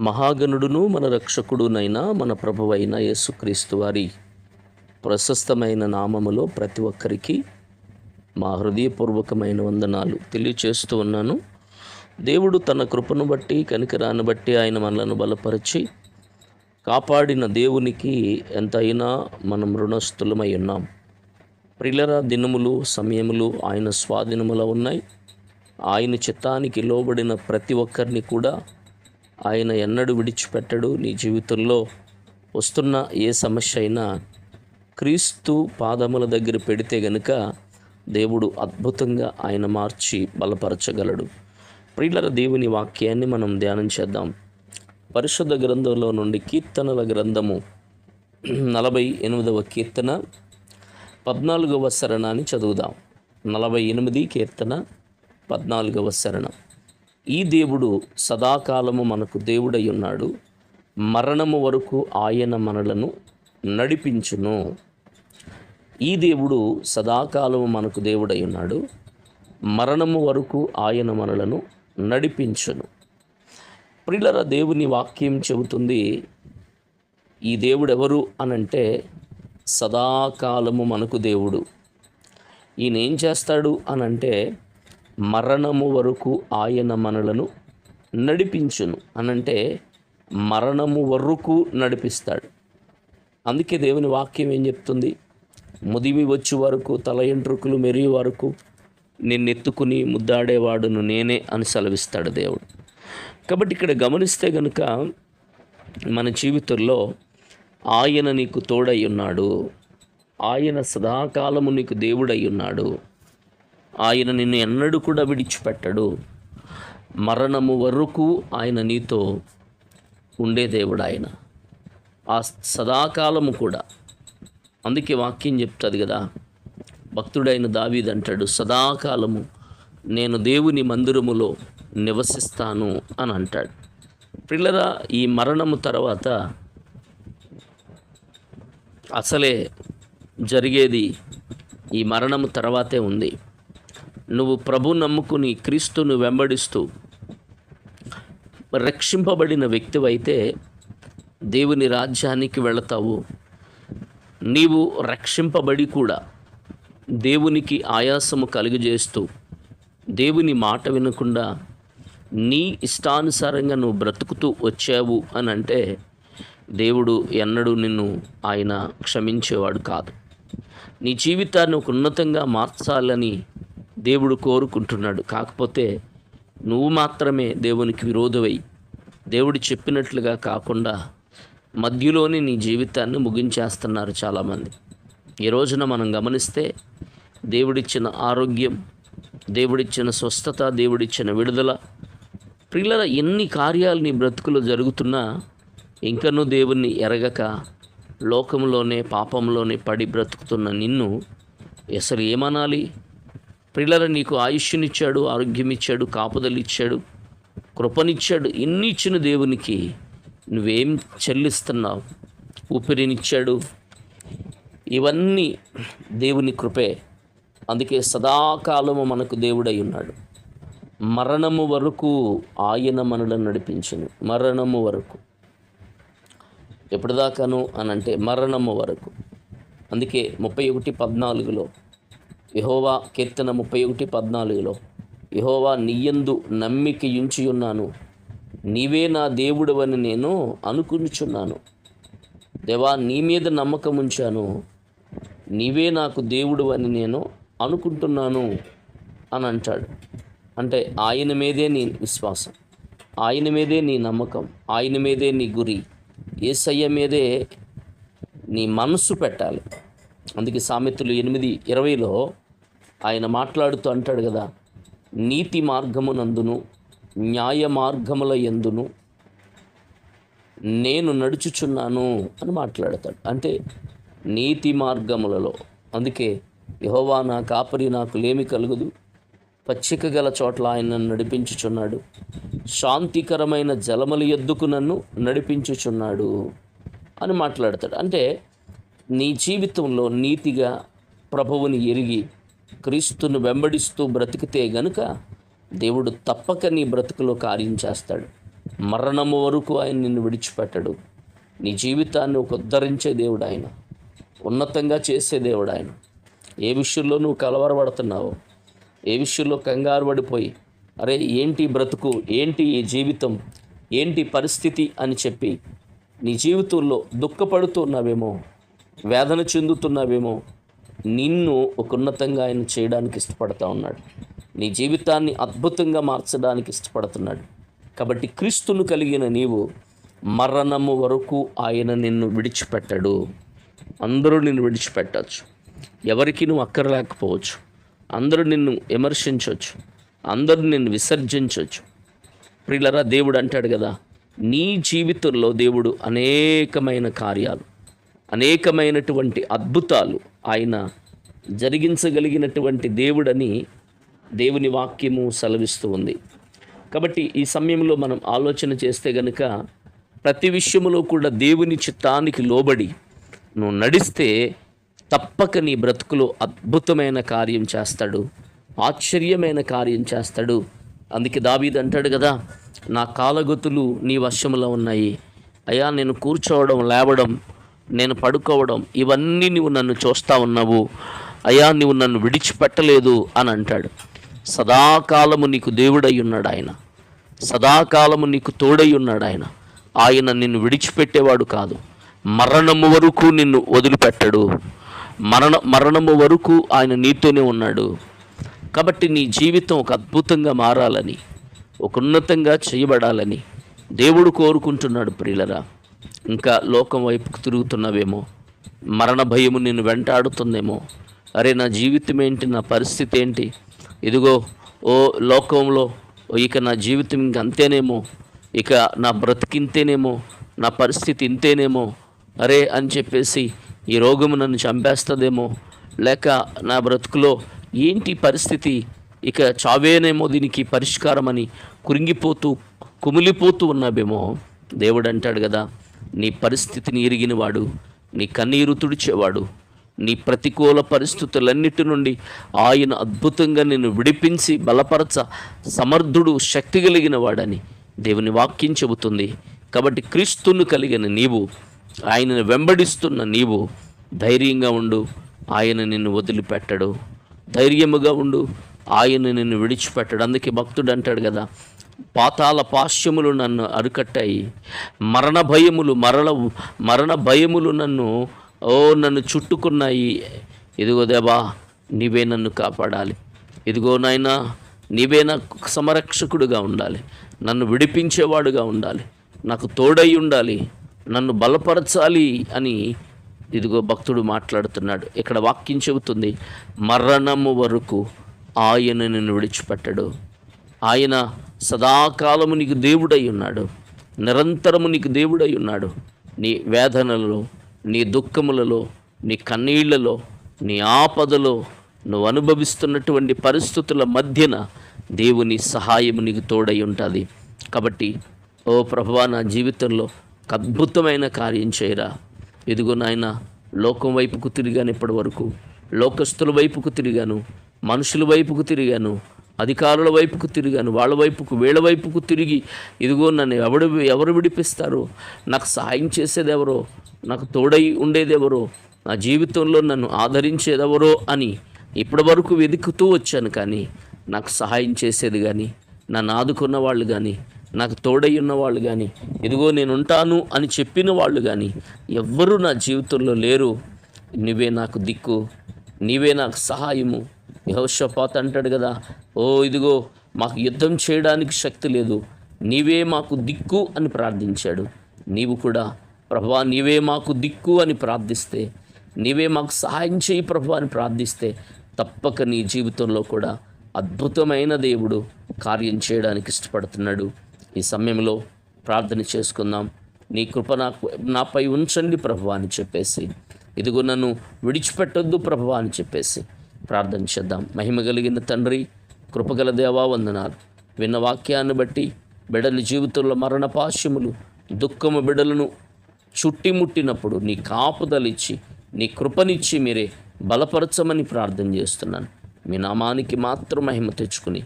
మహాగణుడును మన రక్షకుడునైనా మన ప్రభువైన యేసుక్రీస్తు వారి ప్రశస్తమైన నామములో ప్రతి ఒక్కరికి మా హృదయపూర్వకమైన వందనాలు తెలియచేస్తూ ఉన్నాను. దేవుడు తన కృపను బట్టి కనికరాన్ని బట్టి ఆయన మనలను బలపరిచి కాపాడిన దేవునికి ఎంతైనా మనం రుణస్థులమై ఉన్నాం. ప్రిలర దినములు సమయములు ఆయన స్వాధీనములో ఉన్నాయి. ఆయన చిత్తానికి లోబడిన ప్రతి ఒక్కరిని కూడా ఆయన ఎన్నడూ విడిచిపెట్టడు. నీ జీవితంలో వస్తున్న ఏ సమస్య అయినా క్రీస్తు పాదముల దగ్గర పెడితే గనుక దేవుడు అద్భుతంగా ఆయన మార్చి బలపరచగలడు. ప్రియుల దేవుని వాక్యాన్ని మనం ధ్యానం చేద్దాం. పరిశుద్ధ గ్రంథంలో నుండి కీర్తనల గ్రంథము నలభై ఎనిమిదవ కీర్తన. పద్నాలుగవ శరణాన్ని చదువుదాం. నలభై ఎనిమిది కీర్తన పద్నాలుగవ శరణం. ఈ దేవుడు సదాకాలము మనకు దేవుడై ఉన్నాడు మరణము వరకు ఆయన మనలను నడిపించును. ఈ దేవుడు సదాకాలము మనకు దేవుడై ఉన్నాడు మరణము వరకు ఆయన మనలను నడిపించును. ప్రిలర దేవుని వాక్యం చెబుతుంది ఈ దేవుడెవరు అనంటే సదాకాలము మనకు దేవుడు. ఈయన ఏం చేస్తాడు అనంటే మరణము వరకు ఆయన మనలను నడిపించును అనంటే మరణము వరకు నడిపిస్తాడు. అందుకే దేవుని వాక్యం ఏం చెప్తుంది? ముదిమి వచ్చి వరకు తల ఎంట్రుకులు మెరిగి వరకు నిన్నెత్తుకుని ముద్దాడేవాడును నేనే అని సెలవిస్తాడు దేవుడు. కాబట్టి ఇక్కడ గమనిస్తే గనుక మన జీవితంలో ఆయన నీకు తోడై ఉన్నాడు ఆయన సదాకాలము నీకు దేవుడై ఉన్నాడు ఆయన నిన్ను ఎన్నడూ కూడా విడిచిపెట్టడు. మరణము వరకు ఆయన నీతో ఉండే దేవుడు ఆయన. ఆ సదాకాలము కూడా. అందుకే వాక్యం చెప్తుంది కదా భక్తుడైన దావీదంటాడు సదాకాలము నేను దేవుని మందిరములో నివసిస్తాను అని అంటాడు. పిల్లరా ఈ మరణము తర్వాత అసలే జరిగేది ఈ మరణం తర్వాతే ఉంది. నువ్వు ప్రభు నమ్ముకుని క్రీస్తును వెంబడిస్తూ రక్షింపబడిన వ్యక్తివైతే దేవుని రాజ్యానికి వెళతావు. నీవు రక్షింపబడి కూడా దేవునికి ఆయాసము కలుగజేస్తూ దేవుని మాట వినకుండా నీ ఇష్టానుసారంగా నువ్వు బ్రతుకుతూ వచ్చావు అని అంటే దేవుడు ఎన్నడూ నిన్ను ఆయన క్షమించేవాడు కాదు. నీ జీవితాన్ని ఒక ఉన్నతంగా మార్చాలని దేవుడు కోరుకుంటున్నాడు. కాకపోతే నువ్వు మాత్రమే దేవునికి విరోధమై దేవుడు చెప్పినట్లుగా కాకుండా మధ్యలోనే నీ జీవితాన్ని ముగించేస్తున్నారు చాలామంది. ఈ రోజున మనం గమనిస్తే దేవుడిచ్చిన ఆరోగ్యం దేవుడిచ్చిన స్వస్థత దేవుడిచ్చిన విడుదల పిల్లల ఎన్ని కార్యాలు నీ బ్రతుకులో జరుగుతున్నా ఇంకనూ దేవుణ్ణి ఎరగక లోకంలోనే పాపంలోనే పడి బ్రతుకుతున్న నిన్ను అసలు ఏమనాలి? పిల్లల నీకు ఆయుష్నిచ్చాడు ఆరోగ్యం ఇచ్చాడు కృపనిచ్చాడు ఇన్ని ఇచ్చిన దేవునికి నువ్వేం చెల్లిస్తున్నావు? ఊపిరినిచ్చాడు. ఇవన్నీ దేవుని కృపే. అందుకే సదాకాలము మనకు దేవుడై ఉన్నాడు. మరణము వరకు ఆయన మనలను నడిపించను. మరణము వరకు. ఎప్పటిదాకాను అని అంటే మరణము వరకు. అందుకే ముప్పై ఒకటి పద్నాలుగులో యహోవా కీర్తన ముప్పై ఒకటి పద్నాలుగులో యహోవా నీయందు నమ్మిక ఉంచి ఉన్నాను నీవే నా దేవుడవని నేను అనుకుంచున్నాను దేవా నీ మీద నమ్మకం ఉంచాను. నీవే నాకు దేవుడు అని నేను అనుకుంటున్నాను అని అంటాడు. అంటే ఆయన మీదే నీ విశ్వాసం. ఆయన మీదే నీ నమ్మకం. ఆయన మీదే నీ గురి. ఏసయ్య మీదే నీ మనస్సు పెట్టాలి. అందుకే సామెతలు ఎనిమిది ఇరవైలో ఆయన మాట్లాడుతూ అంటాడు కదా నీతి మార్గమునందును న్యాయ మార్గముల ఎందును నేను నడుచుచున్నాను అని మాట్లాడతాడు. అంటే నీతి మార్గములలో. అందుకే యహోవా నా కాపరి నాకు లేమి కలుగుదు. పచ్చిక గల చోట్ల ఆయన నన్ను నడిపించుచున్నాడు. శాంతికరమైన జలముల ఎద్దుకు నన్ను నడిపించుచున్నాడు అని మాట్లాడతాడు. అంటే నీ జీవితంలో నీతిగా ప్రభువుని ఎరిగి క్రీస్తును వెంబడిస్తూ బ్రతికితే గనుక దేవుడు తప్పక నీ బ్రతుకులో కార్యం చేస్తాడు. మరణము వరకు ఆయన నిన్ను విడిచిపెట్టడు. నీ జీవితాన్ని ఒక ఉద్ధరించే దేవుడు ఆయన. ఉన్నతంగా చేసే దేవుడు ఆయన. ఏ విషయంలో నువ్వు కలవరపడుతున్నావో ఏ విషయంలో కంగారు పడిపోయి అరే ఏంటి బ్రతుకు? ఏంటి ఈ జీవితం? ఏంటి పరిస్థితి? అని చెప్పి నీ జీవితంలో దుఃఖపడుతున్నావేమో వేదన చెందుతున్నావేమో నిన్ను ఒక ఉన్నతంగా ఆయన చేయడానికి ఇష్టపడతా ఉన్నాడు. నీ జీవితాన్ని అద్భుతంగా మార్చడానికి ఇష్టపడుతున్నాడు. కాబట్టి క్రీస్తును కలిగిన నీవు మరణము వరకు ఆయన నిన్ను విడిచిపెట్టడు. అందరూ నిన్ను విడిచిపెట్టచ్చు. ఎవరికి నువ్వు అక్కర్లేకపోవచ్చు అందరూ నిన్ను విమర్శించవచ్చు. అందరూ నిన్ను విసర్జించవచ్చు. ప్రియులరా దేవుడు అంటాడు కదా నీ జీవితంలో దేవుడు అనేకమైన కార్యాలు అనేకమైనటువంటి అద్భుతాలు ఆయన జరిగించగలిగినటువంటి దేవుడని దేవుని వాక్యము సెలవిస్తూ ఉంది. కాబట్టి ఈ సమయంలో మనం ఆలోచన చేస్తే గనుక ప్రతి విషయంలో కూడా దేవుని చిత్తానికి లోబడి నువ్వు నడిస్తే తప్పక నీ బ్రతుకులో అద్భుతమైన కార్యం చేస్తాడు ఆశ్చర్యమైన కార్యం చేస్తాడు. అందుకే దావీద్ అంటాడు కదా నా కాలగతులు నీ వశములో ఉన్నాయి. అయ్యా నేను కూర్చోవడం లేవడం నేను పడుకోవడం ఇవన్నీ నువ్వు నన్ను చూస్తా ఉన్నావు. అయ్యా నువ్వు నన్ను విడిచిపెట్టలేదు అని అంటాడు. సదాకాలము నీకు దేవుడై ఉన్నాడు ఆయన. సదాకాలము నీకు తోడై ఉన్నాడు ఆయన. ఆయన నిన్ను విడిచిపెట్టేవాడు కాదు మరణము వరకు నిన్ను వదిలిపెట్టడు. మరణ మరణము వరకు ఆయన నీతోనే ఉన్నాడు. కాబట్టి నీ జీవితం ఒక అద్భుతంగా మారాలని ఒక ఉన్నతంగా చేయబడాలని దేవుడు కోరుకుంటున్నాడు ప్రియులరా. ఇంకా లోకం వైపుకు తిరుగుతున్నావేమో మరణ భయము నిన్ను వెంటాడుతుందేమో అరే నా జీవితం ఏంటి నా పరిస్థితి ఏంటి? ఇదిగో ఓ లోకంలో ఓ ఇక నా జీవితం ఇంక అంతేనేమో ఇక నా బ్రతికింతేనేమో నా పరిస్థితి ఇంతేనేమో అరే అని చెప్పేసి ఈ రోగము నన్ను చంపేస్తుందేమో. లేక నా బ్రతుకులో ఏంటి పరిస్థితి? ఇక చావేనేమో దీనికి పరిష్కారం అని కురింగిపోతూ కుమిలిపోతూ ఉన్నావేమో. దేవుడు అంటాడు కదా నీ పరిస్థితిని ఎరిగినవాడు నీ కన్నీరు తుడిచేవాడు నీ ప్రతికూల పరిస్థితులన్నిటి నుండి ఆయన అద్భుతంగా నిన్ను విడిపించి బలపరచ సమర్థుడు శక్తి కలిగిన వాడని దేవుని వాక్యం చెబుతుంది. కాబట్టి క్రీస్తును కలిగిన నీవు ఆయనను వెంబడిస్తున్న నీవు ధైర్యంగా ఉండు. ఆయన నిన్ను వదిలిపెట్టడు. ధైర్యముగా ఉండు. ఆయన నిన్ను విడిచిపెట్టడు. అందుకే భక్తుడు అంటాడు కదా పాతాల పాశ్యములు నన్ను అరికట్టాయి. మరణ భయములు మరణ మరణ భయములు నన్ను ఓ నన్ను చుట్టుకున్నాయి. ఇదిగో దేవా నీవే నన్ను కాపాడాలి. ఇదిగో నాయన నీవే నాకు సమరక్షకుడుగా ఉండాలి. నన్ను విడిపించేవాడుగా ఉండాలి. నాకు తోడై ఉండాలి. నన్ను బలపరచాలి అని ఇదిగో భక్తుడు మాట్లాడుతున్నాడు. ఇక్కడ వాక్యం చెబుతుంది మరణము వరకు ఆయన నిన్ను విడిచిపెట్టడు. ఆయన సదాకాలము నీకు దేవుడై ఉన్నాడు. నిరంతరము నీకు దేవుడై ఉన్నాడు. నీ వేదనలలో నీ దుఃఖములలో నీ కన్నీళ్ళలో నీ ఆపదలో నువ్వు అనుభవిస్తున్నటువంటి పరిస్థితుల మధ్యన దేవుని సహాయం నీకు తోడై ఉంటుంది. కాబట్టి ఓ ప్రభువా నా జీవితంలో అద్భుతమైన కార్యం చేయరా. ఇదిగో నాయన లోకం వైపుకు తిరిగాను ఇప్పటి వరకు లోకస్తుల వైపుకు తిరిగాను మనుషుల వైపుకు తిరిగాను అధికారుల వైపుకు తిరిగాను వాళ్ళ వైపుకు వీళ్ళ వైపుకు తిరిగి. ఇదిగో నన్ను ఎవడు ఎవరు విడిపిస్తారు? నాకు సహాయం చేసేది ఎవరో నాకు తోడై ఉండేది ఎవరో నా జీవితంలో నన్ను ఆదరించేదెవరో అని ఇప్పటి వరకు వెతుకుతూ వచ్చాను కానీ నాకు సహాయం చేసేది కానీ నన్ను ఆదుకున్న వాళ్ళు కానీ నాకు తోడై వాళ్ళు కానీ ఇదిగో నేను ఉంటాను అని చెప్పిన వాళ్ళు కానీ ఎవ్వరూ నా జీవితంలో లేరు. నువ్వే నాకు దిక్కు నీవే నాకు సహాయము. యహోషపాత్ అంటాడు కదా ఓ ఇదిగో మాకు యుద్ధం చేయడానికి శక్తి లేదు. నీవే మాకు దిక్కు అని ప్రార్థించాడు. నీవు కూడా ప్రభా నీవే మాకు దిక్కు అని ప్రార్థిస్తే నీవే మాకు సహాయం చేయి ప్రభు అని ప్రార్థిస్తే తప్పక నీ జీవితంలో కూడా అద్భుతమైన దేవుడు కార్యం చేయడానికి ఇష్టపడుతున్నాడు. ఈ సమయంలో ప్రార్థన చేసుకుందాం. నీ కృప నాకు నాపై ఉంచండి ప్రభు అని చెప్పేసి. ఇదిగో నన్ను విడిచిపెట్టొద్దు ప్రభు అని చెప్పేసి ప్రార్థన చేద్దాం. మహిమ కలిగిన తండ్రి కృపగల దేవా వందనాలు. విన్న వాక్యాన్ని బట్టి బిడల జీవితంలో మరణ పాశ్యములు దుఃఖము బిడలను చుట్టిముట్టినప్పుడు నీ కాపుదలిచ్చి నీ కృపనిచ్చి మీరే బలపరచమని ప్రార్థన చేస్తున్నాను. మీ నామానికి మాత్రం మహిమ తెచ్చుకుని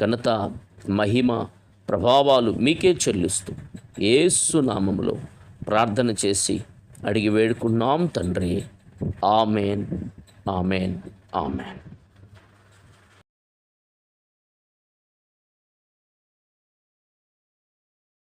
ఘనత మహిమ ప్రభావాలు మీకే చెల్లిస్తూ ఏసు నామంలో ప్రార్థన చేసి అడిగి వేడుకున్నాం తండ్రి. ఆమెన్. ఆమెన్. ఆమెన్.